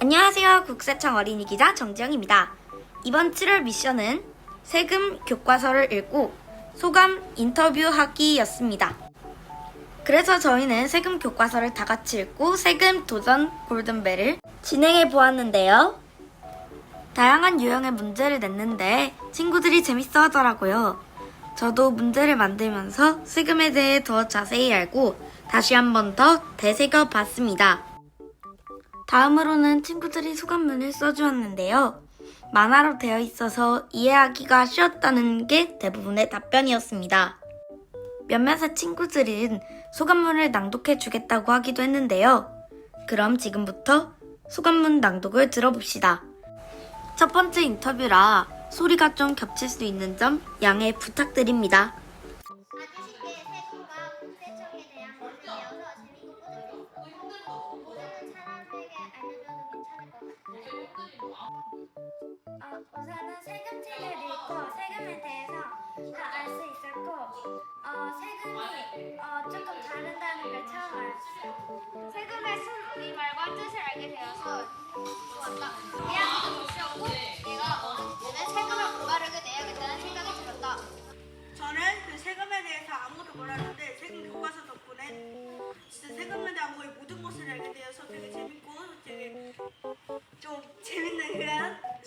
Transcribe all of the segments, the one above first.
안녕하세요. 국세청 어린이 기자 정지영입니다. 이번 7월 미션은 세금 교과서를 읽고 소감 인터뷰하기였습니다. 그래서 저희는 세금 교과서를 다 같이 읽고 세금 도전 골든벨을 진행해 보았는데요. 다양한 유형의 문제를 냈는데 친구들이 재밌어 하더라고요. 저도 문제를 만들면서 세금에 대해 더 자세히 알고 다시 한 번 더 되새겨 봤습니다. 다음으로는 친구들이 소감문을 써주었는데요. 만화로 되어 있어서 이해하기가 쉬웠다는 게 대부분의 답변이었습니다. 몇몇의 친구들은 소감문을 낭독해 주겠다고 하기도 했는데요. 그럼 지금부터 소감문 낭독을 들어봅시다. 첫 번째 인터뷰라 소리가 좀 겹칠 수 있는 점 양해 부탁드립니다. 아주 쉽게 세금과 국세청에 대한 배워서 재밌고 뿌듯했고 어, 우선은 세금 책을 읽고 세금에 대해서 다 알 수 있었고 어, 세금이 어, 조금 다르다는 걸 처음 알았어요. 세금의 순 우리말과 뜻을 알게 되어서 좋았다. 대학도 쉬었고 내가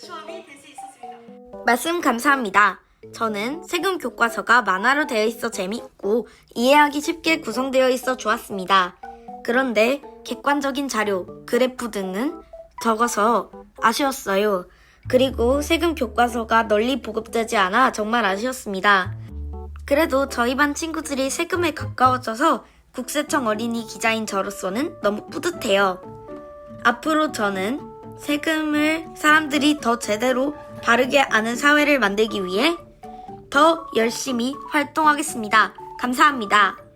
수업이 될 수 있었습니다. 말씀 감사합니다. 저는 세금 교과서가 만화로 되어 있어 재밌고 이해하기 쉽게 구성되어 있어 좋았습니다. 그런데 객관적인 자료, 그래프 등은 적어서 아쉬웠어요. 그리고 세금 교과서가 널리 보급되지 않아 정말 아쉬웠습니다. 그래도 저희 반 친구들이 세금에 가까워져서 국세청 어린이 기자인 저로서는 너무 뿌듯해요. 앞으로 저는 세금을 사람들이 더 제대로 바르게 아는 사회를 만들기 위해 더 열심히 활동하겠습니다. 감사합니다.